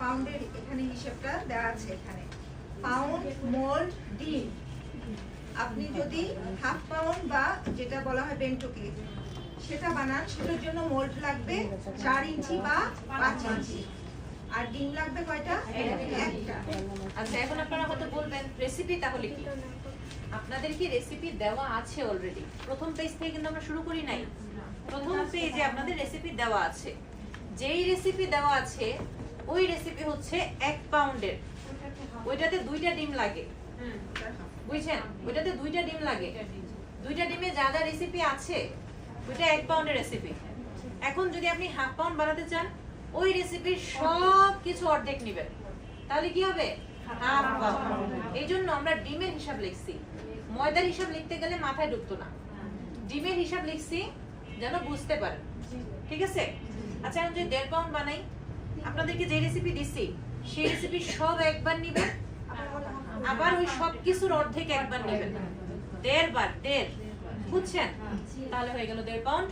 পাউন্ডের এখানে হিসেবটা দেওয়া আছে এখানে। পাউন্ড মোল্ড ডিম আপনি যদি হাফ পাউন্ড বা যেটা বলা হয় বেন্টো সেটা বানান, সেটার জন্য মোল্ড লাগবে চার ইঞ্চি বা পাঁচ ইঞ্চি। আর ডিম লাগবে কয়টা? একটা। আচ্ছা এখন আপনারা হয়তো বলবেন রেসিপি তাহলে কি? আপনাদের কি রেসিপি দেওয়া আছে অলরেডি প্রথম পেজ থেকে কিন্তু আমরা শুরু করি নাই। প্রথম পেজে আপনাদের রেসিপি দেওয়া আছে। যেই রেসিপি দেওয়া আছে ওই রেসিপি হচ্ছে এক পাউন্ডের ওইটাতে দুইটা ডিম লাগে। বুঝছেন? ওইটাতে দুইটা ডিম লাগে। দুইটা ডিমে যা যা রেসিপি আছে, ওইটা এক পাউন্ডের রেসিপি এখন যদি আপনি হাফ পাউন্ড বানাতে চান, ওই রেসিপির সব কিছু অর্ধেক নেবেন। তাহলে কি হবে? হাফ পাউন্ড এই জন্য আমরা ডিমের হিসাব লিখছি। ময়দার হিসাব লিখতে গেলে মাথায় ঢুকতো না। ডিমের হিসাব লিখছি, যেন বুঝতে পারেন। ঠিক আছে? আচ্ছা এখন যদি দেড় পাউন্ড বানাই আপনাদেরকে যে রেসিপি দিছি, সেই রেসিপি সব একবার নিবেন, আবার ওই সব কিছুর অর্ধেক একবার নেবেন। দেড় বার, দেড়। বুঝছেন? তাহলে হয়ে গেল দেড় পাউন্ড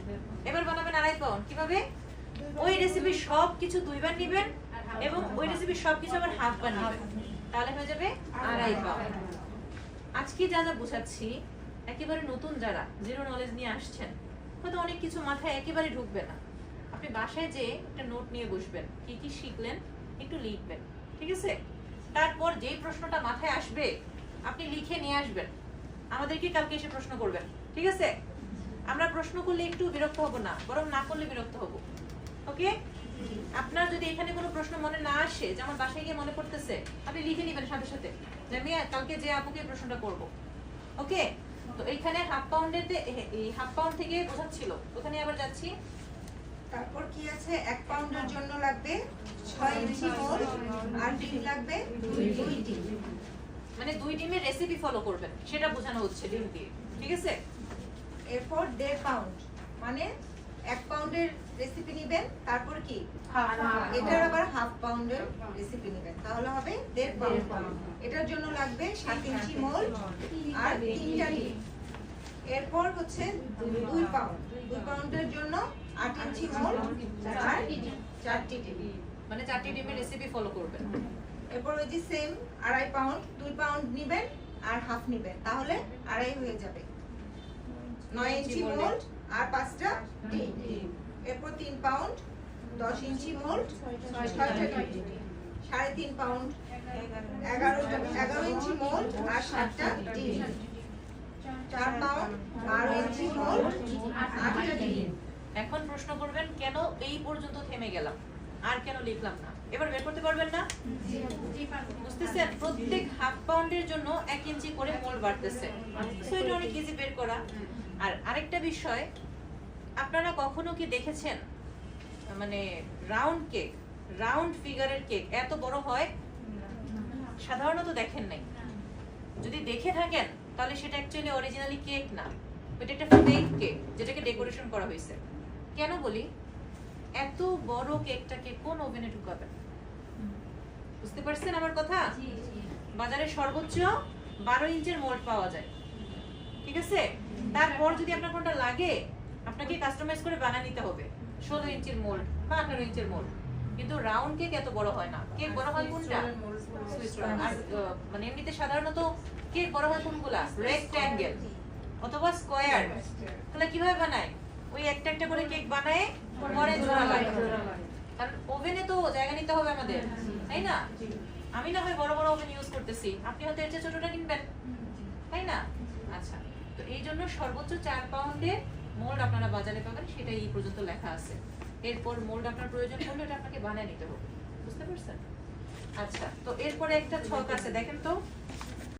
এবার বানাবেন আড়াই পাউন্ড কীভাবে? ওই রেসিপি সব কিছু দুইবার নেবেন এবং ওই রেসিপি সব কিছু আবার হাফ বার নেবেন। তাহলে হয়ে যাবে আড়াই পাউন্ড আজকে যা যা বোঝাচ্ছি, একেবারে নতুন যারা জিরো নলেজ নিয়ে আসছেন, হয়তো অনেক কিছু মাথায় একেবারে ঢুকবে না। আপনি বাসায় যে একটা নোট নিয়ে বসবেন। কি কি শিখলেন, একটু লিখবেন, ঠিক আছে? তারপর যেই প্রশ্নটা মাথায় আসবে, আপনি লিখে নিয়ে আসবেন। আমাদেরকে কালকে এসে প্রশ্ন করবেন, ঠিক আছে? আমরা প্রশ্ন করলে একটু বিরক্ত হব না, বরং না করলে বিরক্ত হব, ওকে? আপনার যদি এখানে কোনো প্রশ্ন মনে না আসে, যে আমার বাসায় গিয়ে মনে পড়তেছে, আপনি লিখে নেবেন সাথে সাথে। যে আমি কালকে যে আপুকে প্রশ্নটা করব, ওকে? তো এইখানে হাফ পাউন্ডের এই হাফ পাউন্ড থেকে বোঝাচ্ছিল, ওখানে আবার যাচ্ছি। তারপর কি আছে? এক পাউন্ডের জন্য লাগবে ছয় ইঞ্চি মোল আর ডিম লাগবে দুই ডিম। মানে দুই ডিমের রেসিপি ফলো করবেন সেটা বোঝানো হচ্ছে ডিম দিয়ে। ঠিক আছে? এরপর দেড় পাউন্ড। মানে এক পাউন্ডের রেসিপি নেবেন তারপর কি? এটার আবার হাফ পাউন্ডের রেসিপি নেবেন। তাহলে হবে দেড় পাউন্ড। এটার জন্য লাগবে সাত ইঞ্চি মোল আর তিনটা ডিম। এরপর হচ্ছে দুই পাউন্ড। দুই পাউন্ডের জন্য চারটি ডিম মানে চারটি ডিমের রেসিপি ফলো করবেন। এরপর ওই যে সেম আড়াই পাউন্ড দুই পাউন্ড নিবেন আর হাফ নিবেন। তাহলে আড়াই হয়ে যাবে। নয় ইঞ্চি মোল্ড আর পাঁচটা ডিম এরপর তিন পাউন্ড দশ ইঞ্চি মোল্ড ছয়টা ডিম সাড়ে তিন পাউন্ড এগারো এগারো ইঞ্চি মোল্ড আর সাতটা ডিম চার পাউন্ড বারো ইঞ্চি মোল্ড আটটা ডিম এখন প্রশ্ন করবেন, কেন এই পর্যন্ত থেমে গেলাম? আর কেন লিখলাম না? এবার বের করতে পারবেন না? বুঝতেছেন? প্রত্যেক হাফ পাউন্ডের জন্য এক ইঞ্চি করে মোল বাড়তেছে। এটা অনেক ইজি বের করা। আর আরেকটা বিষয়, আপনারা কখনো কি দেখেছেন মানে রাউন্ড কেক রাউন্ড ফিগারের কেক এত বড় হয়? সাধারণত দেখেন নাই। যদি দেখে থাকেন, তাহলে সেটা অ্যাকচুয়ালি অরিজিনালি কেক না। ওটা একটা ফেক কেক যেটাকে ডেকোরেশন করা হয়েছে। কেন বলি? এত বড় কেকটাকে কোন ওভেনে ঢুকাবেন বুঝতে পারছেন আমার কথা? বাজারে সর্বোচ্চ বারো ইঞ্চের মোল্ড পাওয়া যায়। ঠিক আছে? তারপর যদি আপনার কোনটা লাগে আপনাকে কাস্টমাইজ করে বানিয়ে নিতে হবে। ষোলো ইঞ্চির মোল্ড বা আঠারো ইঞ্চের মোল্ড। কিন্তু রাউন্ড কেক এত বড় হয় না। কেক বড় হয় কোনটা? মানে এমনিতে সাধারণত কেক বড় হয় কোনগুলা? রেক্ট্যাঙ্গেল অথবা স্কোয়ার তাহলে কীভাবে বানায়? ওই একটা একটা করে কেক বানায়, পরে ওভেনে তো জায়গা নিতে হবে আমাদের, তাই না? আমি না হয় বড় বড় ওভেন ইউজ করতেছি। আপনি হয়তো এর চেয়ে ছোটটা কিনবেন, তাই না? আচ্ছা তো এই জন্য সর্বোচ্চ চার পাউন্ডের মোল্ড আপনারা বাজারে পাবেন সেটা এই পর্যন্ত লেখা আছে। এরপর মোল্ড আপনার প্রয়োজন পড়লে এটা আপনাকে বানিয়ে নিতে হবে। বুঝতে পারছেন? আচ্ছা তো এরপরে একটা ছক আছে, দেখেন তো।